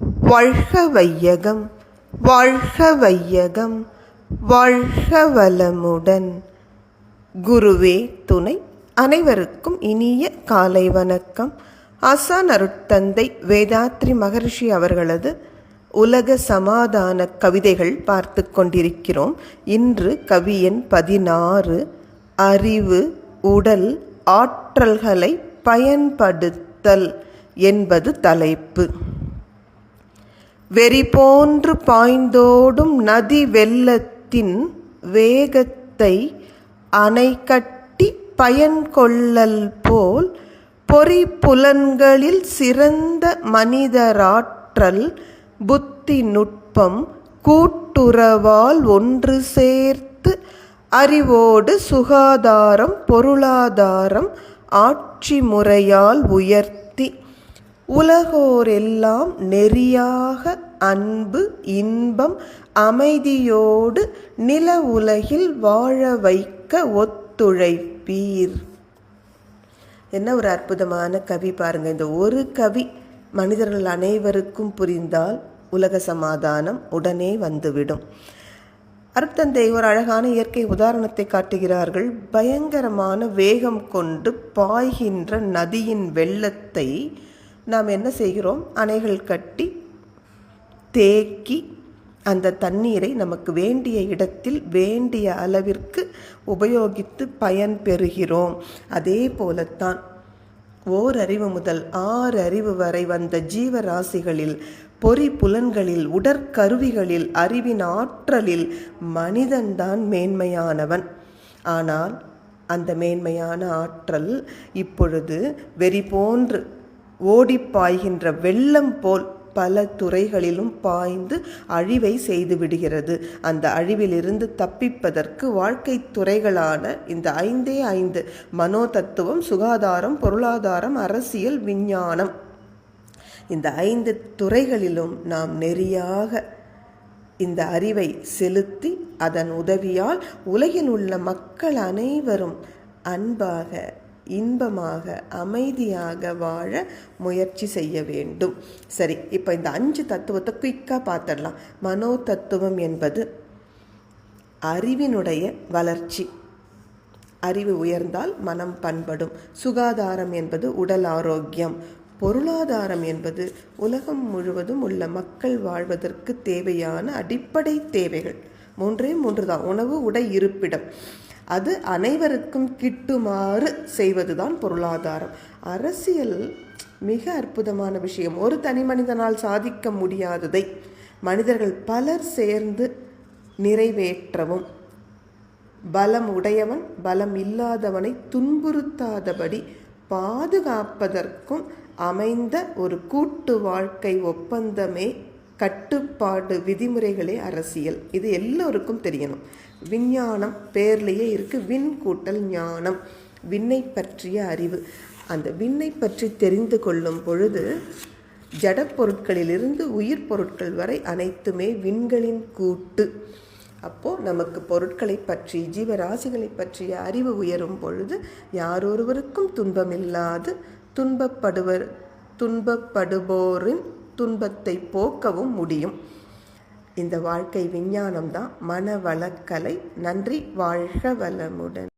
வாழ்க வையகம் வாழ்க வையகம் வாழ்க வளமுடன் குருவே துணை அனைவருக்கும் இனிய காலை வணக்கம். ஆசான் அருட்தந்தை வேதாத்ரி மகரிஷி அவர்களது உலக சமாதான கவிதைகள் பார்த்து கொண்டிருக்கிறோம். இன்று கவியன் பதினாறு அறிவு உடல் ஆற்றல்களை பயன்படுத்தல் என்பது தலைப்பு. வெறி போன்று பாய்ந்தோடும் நதி வெள்ளத்தின் வேகத்தை அணை கட்டி பயன் கொள்ளல் போல் பொறி புலன்களில் சிறந்த மனிதராற்றல் புத்தி நுட்பம் கூட்டுறவால் ஒன்று சேர்த்து அறிவோடு சுகாதாரம் பொருளாதாரம் ஆட்சி முறையால் உயர்த்த உலகோரெல்லாம் நெறியாக அன்பு இன்பம் அமைதியோடு நில உலகில் வாழ வைக்க ஒத்துழைப்பீர். என்ன ஒரு அற்புதமான கவி பாருங்க. இந்த ஒரு கவி மனிதர்கள் அனைவருக்கும் புரிந்தால் உலக சமாதானம் உடனே வந்துவிடும். அருட்தந்தை ஒரு அழகான இயற்கை உதாரணத்தை காட்டுகிறார்கள். பயங்கரமான வேகம் கொண்டு பாய்கின்ற நதியின் வெள்ளத்தை நாம் என்ன செய்கிறோம்? அணைகள் கட்டி தேக்கி அந்த தண்ணீரை நமக்கு வேண்டிய இடத்தில் வேண்டிய அளவிற்கு உபயோகித்து பயன் பெறுகிறோம். அதே போலத்தான் ஓர் அறிவு முதல் ஆறு அறிவு வரை வந்த ஜீவராசிகளில் பொறி புலன்களில் உடற்கருவிகளில் அறிவின் ஆற்றலில் மனிதன்தான் மேன்மையானவன். ஆனால் அந்த மேன்மையான ஆற்றல் இப்பொழுது வெறி போன்று ஓடிப்பாய்கின்ற வெள்ளம் போல் பல துறைகளிலும் பாய்ந்து அழிவை செய்து விடுகிறது. அந்த அழிவிலிருந்து தப்பிப்பதற்கு வாழ்க்கை துறைகளான இந்த ஐந்தே ஐந்து மனோ தத்துவம் சுகாதாரம் பொருளாதாரம் அரசியல் விஞ்ஞானம். இந்த ஐந்து துறைகளிலும் நாம் நெறியாக இந்த அறிவை செலுத்தி அதன் உதவியால் உலகில் உள்ள மக்கள் அனைவரும் அன்பாக இன்பமாக அமைதியாக வாழ முயற்சி செய்ய வேண்டும். சரி இப்போ இந்த அஞ்சு தத்துவத்தை குயிக்காக பார்த்துடலாம். மனோ தத்துவம் என்பது அறிவினுடைய வளர்ச்சி. அறிவு உயர்ந்தால் மனம் பண்படும். சுகாதாரம் என்பது உடல் ஆரோக்கியம். பொருளாதாரம் என்பது உலகம் முழுவதும் உள்ள மக்கள் வாழ்வதற்கு தேவையான அடிப்படை தேவைகள். மூன்றே மூன்று தான். உணவு உடை இருப்பிடம். அது அனைவருக்கும் கிட்டுமாறு செய்வதுதான் பொருளாதாரம். அரசியல் மிக அற்புதமான விஷயம். ஒரு தனி மனிதனால் சாதிக்க முடியாததை மனிதர்கள் பலர் சேர்ந்து நிறைவேற்றவும். பலம் உடையவன் பலம் இல்லாதவனை துன்புறுத்தாதபடி பாதுகாப்பதற்கும் அமைந்த ஒரு கூட்டு வாழ்க்கை ஒப்பந்தமே கட்டுப்பாடு விதிமுறைகளே அரசியல். இது எல்லோருக்கும் தெரியணும். விஞ்ஞானம் பேர்லேயே இருக்குது விண் கூட்டல் ஞானம் விண்ணை பற்றிய அறிவு. அந்த விண்ணை பற்றி தெரிந்து கொள்ளும் பொழுது ஜடப்பொருட்களிலிருந்து உயிர் பொருட்கள் வரை அனைத்துமே விண்களின் கூட்டு. அப்போது நமக்கு பொருட்களை பற்றி ஜீவராசிகளை பற்றிய அறிவு உயரும் பொழுது யாரொருவருக்கும் துன்பமில்லாது துன்பப்படுவர் துன்பப்படுவோரின் துன்பத்தை போக்கவும் முடியும். இந்த வாழ்க்கை விஞ்ஞானம் தான் மனவளக்கலை நன்றி வாழ்க வளமுடன்.